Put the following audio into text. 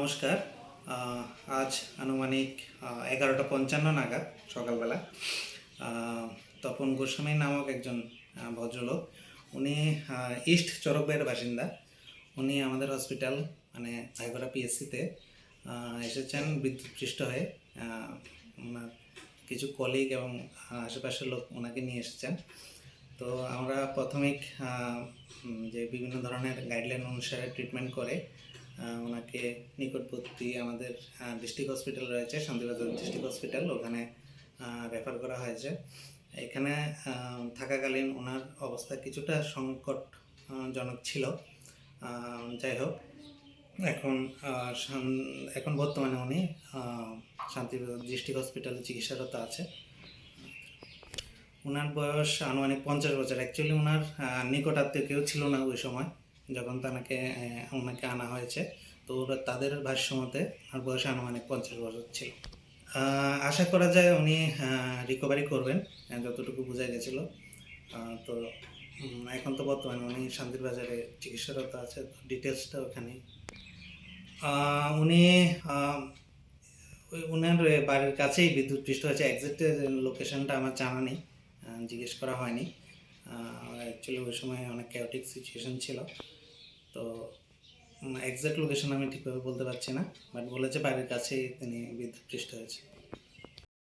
নমস্কার আজ আনুমানিক এগারোটা পঞ্চান্ন নাগাদ সকালবেলা। তপন গোস্বামী নামক একজন ভদ্রলোক। উনি ইস্ট চরকবাইয়ের বাসিন্দা। উনি আমাদের হসপিটাল মানে ভাইগড়া পিএসসিতে এসেছেন বিদ্যুৎপৃষ্ট হয়ে। ওনার কিছু কলিগ এবং আশেপাশের লোক ওনাকে নিয়ে এসেছেন। তো আমরা প্রাথমিক যে বিভিন্ন ধরনের গাইডলাইন অনুসারে ট্রিটমেন্ট করে ওনাকে নিকটবর্তী আমাদের ডিস্ট্রিক্ট হসপিটাল রয়েছে শান্তিবাজার ডিস্ট্রিক্ট হসপিটাল ওখানে রেফার করা হয়েছে। এখানে থাকাকালীন ওনার অবস্থা কিছুটা সংকটজনক ছিল। যাই হোক এখন এখন বর্তমানে উনি শান্তিবাজার ডিস্ট্রিক্ট হসপিটালে চিকিৎসারত আছে। ওনার বয়স আনুমানিক পঞ্চাশ বছর। অ্যাকচুয়ালি ওনার আহ, নিকট আত্মীয় কেউ ছিল না ওই সময়। যখন তাকে ওনাকে আনা হয়েছে, তো তাদের ভাষ্য মতে ওনার বয়স আনুমানিক পঞ্চাশ বছর ছিল। আশা করা যায় উনি রিকভারি করবেন যতটুকু বোঝা গেছিল। তো এখন তো বর্তমানে উনি শান্তির বাজারে চিকিৎসারত আছে ডিটেলসটা ওখানে উনি ওনার বাড়ির কাছেই বিদ্যুৎ পৃষ্ঠ হয়েছে একজ্যাক্ট লোকেশনটা আমার জানা নেই জিজ্ঞেস করা হয়নি। অ্যাকচুয়ালি ওই সময় অনেক ক্যাওটিক সিচুয়েশান ছিল। তো একজ্যাক্ট লোকেশন আমি ঠিকভাবে বলতে পারছি না বাট বলেছে বাড়ির কাছেই তিনি বিদ্যুৎ পৃষ্ঠ হয়েছে।